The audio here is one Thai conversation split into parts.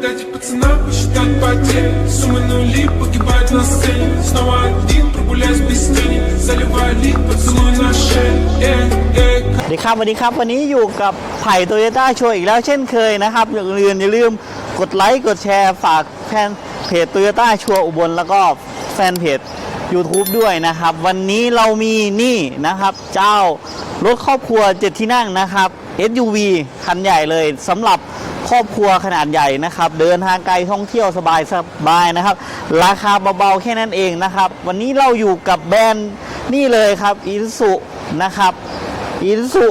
дать пацана, посчитать потери Суммы нули погибать на сцене Снова один прогуляюсь без тени Заливая лик поцелуй на шее สวัสดีครับสวัสดีครับ วันนี้อยู่กับไผ่โตโยต้าโชว์อีกแล้วเช่นเคยนะครับอย่าลืมอย่าลืมกดไลค์กดแชร์ฝากแฟนเพจโตโยต้าชัวอุบลแล้วก็แฟนเพจ YouTube ด้วยนะครับ วันนี้เรามีนี่นะครับ เจ้ารถครอบครัว 7 ที่นั่งนะครับ SUV คันใหญ่เลยสำหรับ ครอบครัวขนาดใหญ่นะครับ เดินทางไกลท่องเที่ยวสบายสบายนะครับ ราคาเบาๆแค่นั้นเองนะครับ วันนี้เราอยู่กับแบรนด์นี่เลยครับอีสุนะครับอีสุ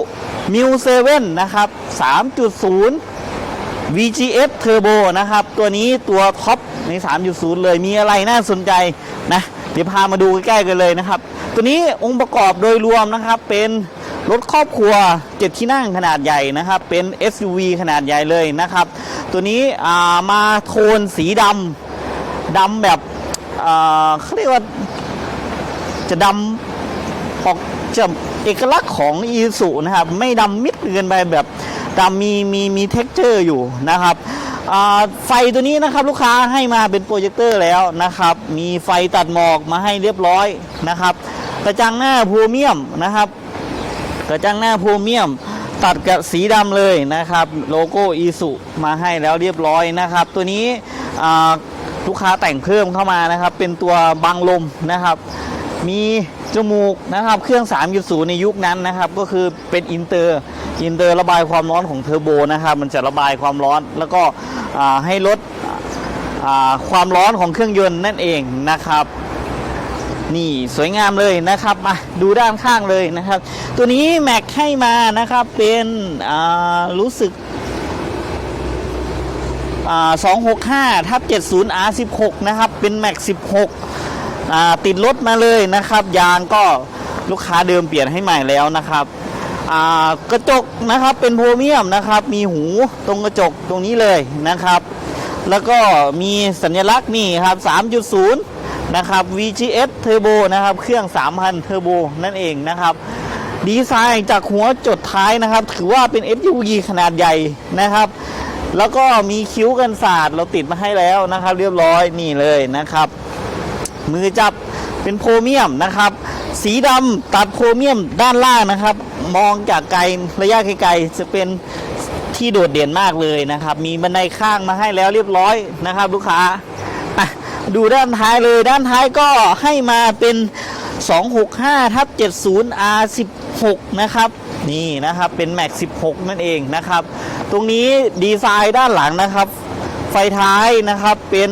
มิวเซเว่นนะครับ 3.0 VGS Turbo นะครับ ตัวนี้ตัวท็อปใน 3.0 เลยมีอะไรน่าสนใจนะ เดี๋ยวพามาดูใกล้ๆกันเลยนะครับ ตัวนี้องค์ประกอบโดยรวมนะครับเป็น รถครอบครัว 7 ที่นั่งขนาดใหญ่นะครับ เป็น SUV ขนาดใหญ่เลยนะครับ ตัวนี้ามาโทนสีดำดำแบบเขาเรียกว่าจะดำออกจะเอกลักษณ์ของอีสุนะครับ ไม่ดำมิดเกินไปแบบดำมีมีมีเท็กเจอร์อยู่นะครับไฟตัวนี้นะครับลูกค้าให้มาเป็นโปรเจคเตอร์แล้วนะครับ มีไฟตัดหมอกมาให้เรียบร้อยนะครับกระจังหน้าพรีเมียมนะครับ กระจังหน้าพรีเมียมตัดกับสีดำเลยนะครับ โลโก้อีสุมาให้แล้วเรียบร้อยนะครับ ตัวนี้ลูกค้าแต่งเพิ่มเข้ามานะครับ เป็นตัวบังลมนะครับ มีจมูกนะครับ เครื่อง 3.0 ในยุคนั้นนะครับ ก็คือเป็นอินเตอร์อินเตอร์ระบายความร้อนของเทอร์โบนะครับ มันจะระบายความร้อนแล้วก็ให้ลดความร้อนของเครื่องยนต์นั่นเองนะครับ นี่สวยงามเลยนะครับมาดูด้านข้างเลยนะครับ ตัวนี้แม็กให้มานะครับเป็นรู้สึกอ่า265ทับ70 R16 นะครับ เป็นแม็ก16ติดรถมาเลยนะครับ ยางก็ลูกค้าเดิมเปลี่ยนให้ใหม่แล้วนะครับกระจกนะครับเป็นโพรเมียมนะครับ มีหูตรงกระจกตรงนี้เลยนะครับ แล้วก็มีสัญลักษณ์นี่ครับ3.0 นะครับ VGS Turbo นะครับ เครื่อง 3,000 Turbo นั่นเองนะครับ ดีไซน์จากหัวจดท้ายนะครับ ถือว่าเป็น SUV ขนาดใหญ่นะครับ แล้วก็มีคิ้วกันศาสตร์เราติดมาให้แล้วนะครับ เรียบร้อยนี่เลยนะครับ มือจับเป็นโพรเมียมนะครับ สีดำตัดโพรเมียมด้านล่างนะครับ มองจากไกลระยะไกลๆจะเป็นที่โดดเด่นมากเลยนะครับ มีบันไดข้างมาให้แล้วเรียบร้อยนะครับ ลูกค้าอะ ดูด้านท้ายเลยด้านท้ายก็ให้มาเป็น 265ทับ70 R16 นะครับ นี่นะครับเป็น Max 16 นั่นเองนะครับ ตรงนี้ดีไซน์ด้านหลังนะครับ ไฟท้ายนะครับเป็น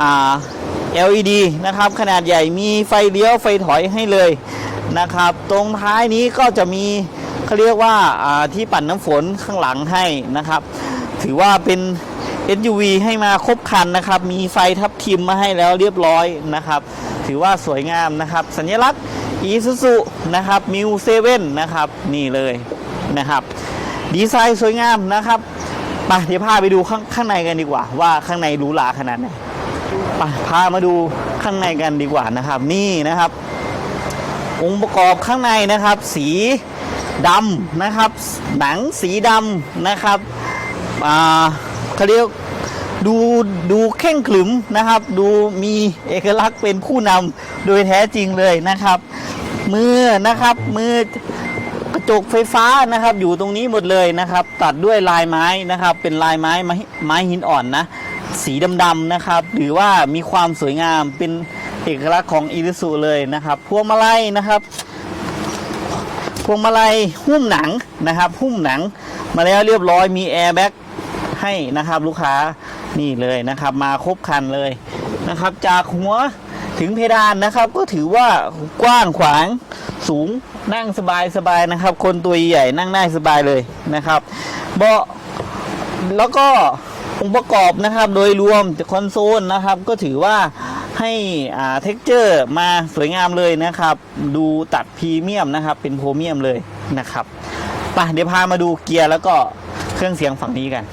อ่า LED นะครับ ขนาดใหญ่มีไฟเลี้ยวไฟถอยให้เลยนะครับ ตรงท้ายนี้ก็จะมีเขาเรียกว่าอ่าที่ปั่นน้ำฝนข้างหลังให้นะครับ ถือว่าเป็น SUV ให้มาครบคันนะครับ มีไฟทับทิมมาให้แล้วเรียบร้อยนะครับ ถือว่าสวยงามนะครับ สัญลักษณ์ Isuzu นะครับมิวเซเว่นนะครับ นี่เลยนะครับ ดีไซน์สวยงามนะครับไปเดี๋ยวพาไปดูข้างข้างในกันดีกว่า ว่าข้างในหรูหราขนาดไหนไปพามาดูข้างในกันดีกว่านะครับ นี่นะครับ องค์ประกอบข้างในนะครับ สีดำนะครับ หนังสีดำนะครับอ่า เขาเรียกดูดูเข่งขรึมนะครับ ดูมีเอกลักษณ์เป็นผู้นำโดยแท้จริงเลยนะครับ มือนะครับมือกระจกไฟฟ้านะครับ อยู่ตรงนี้หมดเลยนะครับ ตัดด้วยลายไม้นะครับ เป็นลายไม้ไม้หินอ่อนนะ สีดำๆนะครับ หรือว่ามีความสวยงามเป็นเอกลักษณ์ของอีริสุเลยนะครับ พวงมาลัยนะครับพวงมาลัยหุ้มหนังนะครับ หุ้มหนังมาแล้วเรียบร้อยมีแอร์แบ็ก ให้นะครับลูกค้านี่เลยนะครับ มาครบคันเลยนะครับ จากหัวถึงเพดานนะครับ ก็ถือว่ากว้างขวางสูงนั่งสบายสบายๆนะครับ คนตัวใหญ่นั่งได้สบายเลยนะครับเบาะแล้วก็องค์ประกอบนะครับ โดยรวมคอนโซลนะครับ ก็ถือว่าให้อ่าเท็กเจอร์มาสวยงามเลยนะครับ ดูตัดพรีเมียมนะครับ เป็นโพรเมียมเลยนะครับไปเดี๋ยวพามาดูเกียร์แล้วก็เครื่องเสียงฝั่งนี้กัน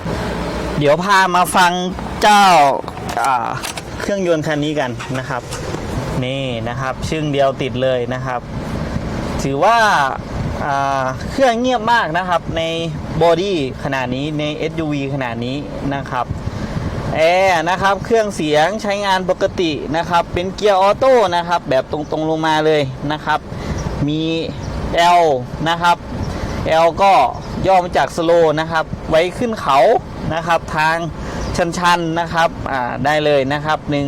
เดี๋ยวพามาฟังเจ้าเครื่องยนต์คันนี้กันนะครับ นี่นะครับชึ่งเดียวติดเลยนะครับ ถือว่าอ่าเครื่องเงียบมากนะครับในบอดี้ขนาดนี้ใน SUV ขนาดนี้นะครับแอร์นะครับเครื่องเสียงใช้งานปกตินะครับ เป็นเกียร์ออโต้นะครับ แบบตรงๆลงมาเลยนะครับ มี L นะครับ L ก็ ย่อมาจากสโลนะครับ ไว้ขึ้นเขานะครับ ทางชันๆนะครับอ่าได้เลยนะครับหนึ่ง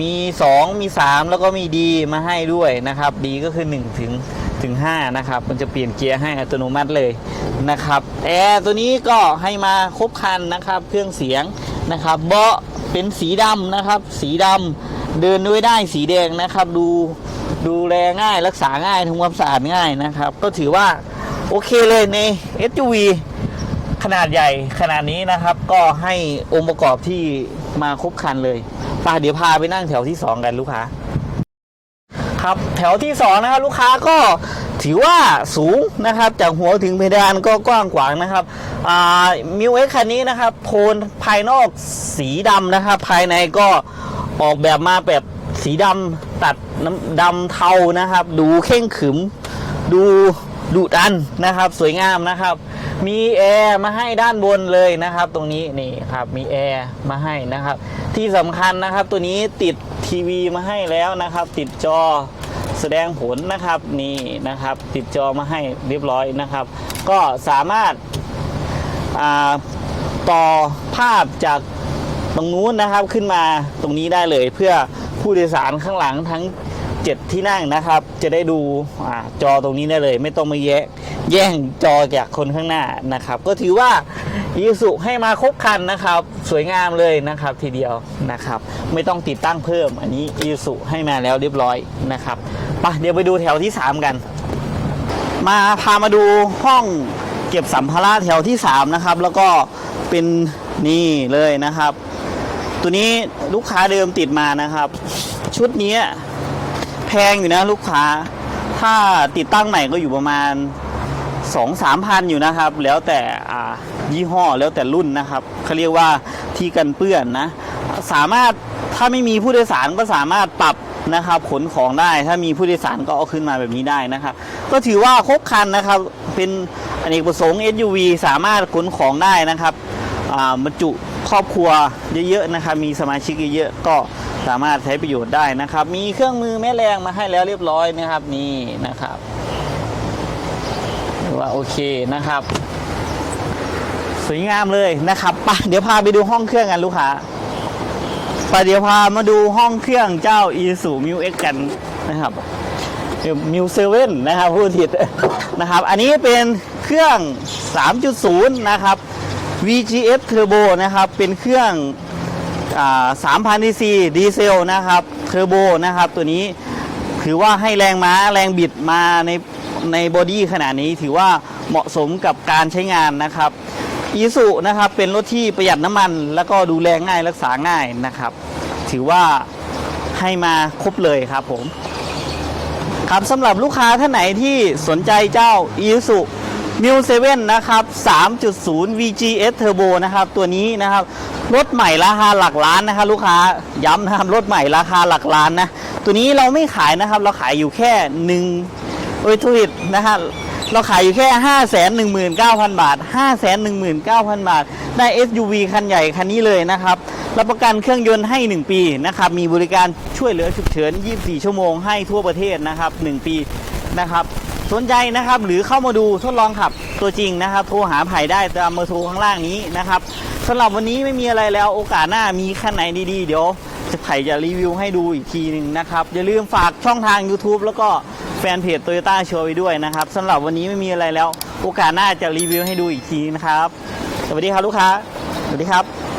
มี 2 มี 3 แล้วก็มีดีมาให้ด้วยนะครับ ดีก็คือ1ถึงถึง5นะครับ มันจะเปลี่ยนเกียร์ให้อัตโนมัติเลยนะครับแอร์ตัวนี้ก็ให้มาครบคันนะครับ เครื่องเสียงนะครับเบาะเป็นสีดำนะครับ สีดำเดินด้วยได้สีแดงนะครับ ดูดูแลง่ายรักษาง่ายทำความสะอาดง่ายนะครับ ก็ถือว่า โอเคเลยใน SUV ขนาดใหญ่ขนาดนี้นะครับ ก็ให้องค์ประกอบที่มาครบคันเลยป่ะเดี๋ยวพาไปนั่งแถวที่ 2 กันลูกค้า ครับแถวที่ 2 นะครับ ลูกค้าก็ถือว่าสูงนะครับ จากหัวถึงเพดานก็กว้างขวางนะครับมิวเอ็กคันนี้นะครับ โทนภายนอกสีดำนะครับ ภายในก็ออกแบบมาแบบสีดำตัดน้ำดำเทานะครับ ดูเข่งขึมดู ดุดันนะครับ สวยงามนะครับ มีแอร์มาให้ด้านบนเลยนะครับ ตรงนี้นี่ครับมีแอร์มาให้นะครับ ที่สำคัญนะครับ ตัวนี้ติดทีวีมาให้แล้วนะครับ ติดจอแสดงผลนะครับนี่นะครับ ติดจอมาให้เรียบร้อยนะครับ ก็สามารถาต่อภาพจากตรงนู้นนะครับขึ้นมาตรงนี้ได้เลยเพื่อผู้โดยสารข้างหลังทั้ง 7 ที่นั่งนะครับ จะได้ดูอจอตรงนี้ได้เลย ไม่ต้องมาแยกแย่งจอจากคนข้างหน้านะครับ ก็ถือว่าอีสุให้มาครบคันนะครับ สวยงามเลยนะครับทีเดียวนะครับ ไม่ต้องติดตั้งเพิ่ม อันนี้อีสุให้มาแล้วเรียบร้อยนะครับไปเดี๋ยวไปดูแถวที่ 3 กัน มาพามาดูห้องเก็บสัมภาระแถวที่ 3 นะครับ แล้วก็เป็นนี่เลยนะครับ ตัวนี้ลูกค้าเดิมติดมานะครับ ชุดนี้ พงอยู่นะลูกค้า ถ้าติดตั้งใหม่ก็อยู่ประมาณ2 3พันอยู่นะครับ แล้วแต่ยี่ห้อแล้วแต่รุ่นนะครับเขาเรียกว่าที่กันเปื้อนนะ สามารถถ้าไม่มีผู้โดยสารก็สามารถปรับนะครับขนของได้ถ้ามีผู้โดยสารก็เอาขึ้นมาแบบนี้ได้นะครับ ก็ถือว่าครบคันนะครับ เป็นอเนกประสงค์ SUV สามารถขนของได้นะครับบรรจุครอบครัวเยอะๆนะครับ มีสมาชิกเยอะๆก็ สามารถใช้ประโยชน์ได้นะครับ มีเครื่องมือแม่แรงมาให้แล้วเรียบร้อยนะครับนี่นะครับว่าโอเคนะครับ สวยงามเลยนะครับปะเดี๋ยวพาไปดูห้องเครื่องกันลูกค้าไปเดี๋ยวพามาดูห้องเครื่องเจ้า i s u m u x กันนะครับมิวเซเว่นนะครับพูดผิดนะครับ อันนี้เป็นเครื่อง 3.0 นะครับ VGS Turbo นะครับ เป็นเครื่อง 3,000 cc ดีเซลนะครับเทอร์โบนะครับ ตัวนี้ถือว่าให้แรงม้าแรงบิดมาในในบอดี้ขนาดนี้ถือว่าเหมาะสมกับการใช้งานนะครับอีสุนะครับเป็นรถที่ประหยัดน้ำมัน แล้วก็ดูแลง่ายรักษาง่ายนะครับ ถือว่าให้มาครบเลยครับผม ครับสำหรับลูกค้าท่านไหนที่สนใจเจ้า i s u m u 7นะครับ 3.0 VGS Turbo นะครับ ตัวนี้นะครับ รถใหม่ราคาหลักล้านนะครับลูกค้าย้ำนะครับ รถใหม่ราคาหลักล้านนะ ตัวนี้เราไม่ขายนะครับ เราขายอยู่แค่หนึ่งโอ้ยทุริตนะฮะเราขายอยู่แค่ 5 1 9 0 0 0 บาท 5 1 9 0 0 0 บาท ได้ SUV คันใหญ่คันนี้เลยนะครับ รับประกันเครื่องยนต์ให้ 1 ปีนะครับ มีบริการช่วยเหลือฉุกเฉิน 24 ชั่วโมงให้ทั่วประเทศนะครับ 1 ปีนะครับสนใจนะครับ หรือเข้ามาดูทดลองขับตัวจริงนะครับ โทรหาไผ่ได้ตามเบอร์โทรข้างล่างนี้นะครับสำหรับวันนี้ไม่มีอะไรแล้วโอกาสหน้ามีคันไหนดีๆ เดี๋ยวจะไผ่จะรีวิวให้ดูอีกทีหนึ่งนะครับ อย่าลืมฝากช่องทาง YouTube แล้วก็แฟนเพจ Toyota Show ไว้ด้วยนะครับสำหรับวันนี้ไม่มีอะไรแล้ว โอกาสหน้าจะรีวิวให้ดูอีกทีนะครับ สวัสดีครับลูกค้า สวัสดีครับ